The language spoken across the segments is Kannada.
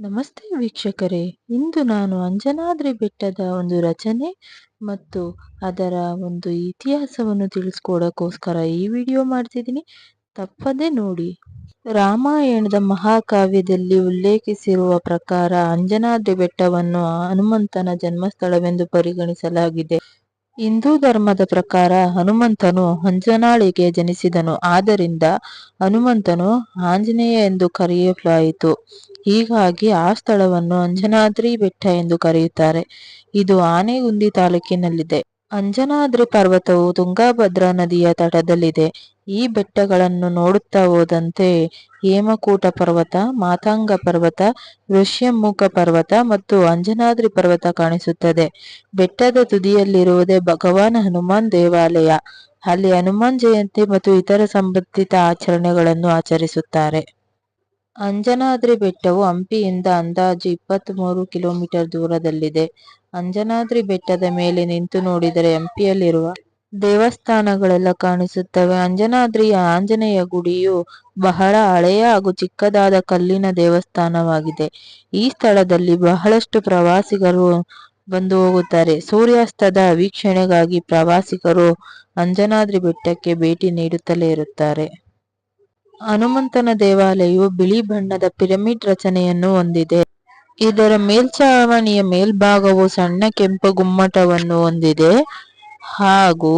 ನಮಸ್ತೆ ವೀಕ್ಷಕರೇ. ಇಂದು ನಾನು ಅಂಜನಾದ್ರಿ ಬೆಟ್ಟದ ಒಂದು ರಚನೆ ಮತ್ತು ಅದರ ಒಂದು ಇತಿಹಾಸವನ್ನು ತಿಳಿಸ್ಕೊಡೋಕ್ಕೋಸ್ಕರ ಈ ವಿಡಿಯೋ ಮಾಡ್ತಿದ್ದೀನಿ. ತಪ್ಪದೆ ನೋಡಿ. ರಾಮಾಯಣದ ಮಹಾಕಾವ್ಯದಲ್ಲಿ ಉಲ್ಲೇಖಿಸಿರುವ ಪ್ರಕಾರ ಅಂಜನಾದ್ರಿ ಬೆಟ್ಟವನ್ನು ಹನುಮಂತನ ಜನ್ಮಸ್ಥಳವೆಂದು ಪರಿಗಣಿಸಲಾಗಿದೆ. ಹಿಂದೂ ಧರ್ಮದ ಪ್ರಕಾರ ಹನುಮಂತನು ಅಂಜನಾಳಿಗೆ ಜನಿಸಿದನು. ಆದ್ದರಿಂದ ಹನುಮಂತನು ಆಂಜನೇಯ ಎಂದು ಕರೆಯಲಾಯಿತು. ಹೀಗಾಗಿ ಆ ಸ್ಥಳವನ್ನು ಅಂಜನಾದ್ರಿ ಬೆಟ್ಟ ಎಂದು ಕರೆಯುತ್ತಾರೆ. ಇದು ಆನೆಗುಂದಿ ತಾಲೂಕಿನಲ್ಲಿದೆ. ಅಂಜನಾದ್ರಿ ಪರ್ವತವು ತುಂಗಾಭದ್ರಾ ನದಿಯ ತಟದಲ್ಲಿದೆ. ಈ ಬೆಟ್ಟಗಳನ್ನು ನೋಡುತ್ತಾ ಹೋದಂತೆ ಹೇಮಕೂಟ ಪರ್ವತ ಮಾತಾಂಗ ಪರ್ವತ ಋಷ್ಯಮುಖ ಪರ್ವತ ಮತ್ತು ಅಂಜನಾದ್ರಿ ಪರ್ವತ ಕಾಣಿಸುತ್ತದೆ. ಬೆಟ್ಟದ ತುದಿಯಲ್ಲಿರುವುದೇ ಭಗವಾನ್ ಹನುಮಾನ್ ದೇವಾಲಯ. ಅಲ್ಲಿ ಹನುಮಾನ್ ಜಯಂತಿ ಮತ್ತು ಇತರ ಸಂಬಂಧಿತ ಆಚರಣೆಗಳನ್ನು ಆಚರಿಸುತ್ತಾರೆ. ಅಂಜನಾದ್ರಿ ಬೆಟ್ಟವು ಹಂಪಿಯಿಂದ ಅಂದಾಜು ಇಪ್ಪತ್ತ್ ಮೂರು ಕಿಲೋಮೀಟರ್ ದೂರದಲ್ಲಿದೆ. ಅಂಜನಾದ್ರಿ ಬೆಟ್ಟದ ಮೇಲೆ ನಿಂತು ನೋಡಿದರೆ ಹಂಪಿಯಲ್ಲಿರುವ ದೇವಸ್ಥಾನಗಳೆಲ್ಲ ಕಾಣಿಸುತ್ತವೆ. ಅಂಜನಾದ್ರಿಯ ಆಂಜನೇಯ ಗುಡಿಯು ಬಹಳ ಹಳೆಯ ಹಾಗೂ ಚಿಕ್ಕದಾದ ಕಲ್ಲಿನ ದೇವಸ್ಥಾನವಾಗಿದೆ. ಈ ಸ್ಥಳದಲ್ಲಿ ಬಹಳಷ್ಟು ಪ್ರವಾಸಿಗರು ಬಂದು ಹೋಗುತ್ತಾರೆ. ಸೂರ್ಯಾಸ್ತದ ವೀಕ್ಷಣೆಗಾಗಿ ಪ್ರವಾಸಿಗರು ಅಂಜನಾದ್ರಿ ಬೆಟ್ಟಕ್ಕೆ ಭೇಟಿ ನೀಡುತ್ತಲೇ ಇರುತ್ತಾರೆ. ಹನುಮಂತನ ದೇವಾಲಯವು ಬಿಳಿ ಬಣ್ಣದ ಪಿರಮಿಡ್ ರಚನೆಯನ್ನು ಹೊಂದಿದೆ. ಇದರ ಮೇಲ್ಚಾವಣಿಯ ಮೇಲ್ಭಾಗವು ಸಣ್ಣ ಕೆಂಪು ಗುಮ್ಮಟವನ್ನು ಹೊಂದಿದೆ ಹಾಗೂ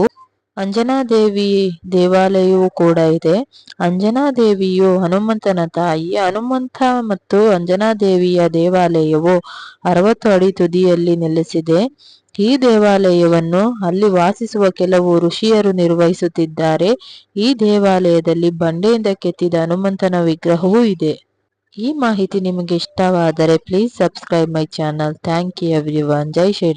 ಅಂಜನಾದೇವಿ ದೇವಾಲಯವು ಕೂಡ ಇದೆ. ಅಂಜನಾದೇವಿಯು ಹನುಮಂತನ ತಾಯಿ. ಹನುಮಂತ ಮತ್ತು ಅಂಜನಾದೇವಿಯ ದೇವಾಲಯವು ಅರವತ್ತು ಅಡಿ ತುದಿಯಲ್ಲಿ ನೆಲೆಸಿದೆ. ಈ ದೇವಾಲಯವನ್ನು ಅಲ್ಲಿ ವಾಸಿಸುವ ಕೆಲವು ಋಷಿಯರು ನಿರ್ವಹಿಸುತ್ತಿದ್ದಾರೆ. ಈ ದೇವಾಲಯದಲ್ಲಿ ಬಂಡೆಯಿಂದ ಕೆತ್ತಿದ ಹನುಮಂತನ ವಿಗ್ರಹವೂ ಇದೆ. ಈ ಮಾಹಿತಿ ನಿಮಗೆ ಇಷ್ಟವಾದರೆ please subscribe my channel thank you everyone Jai Shri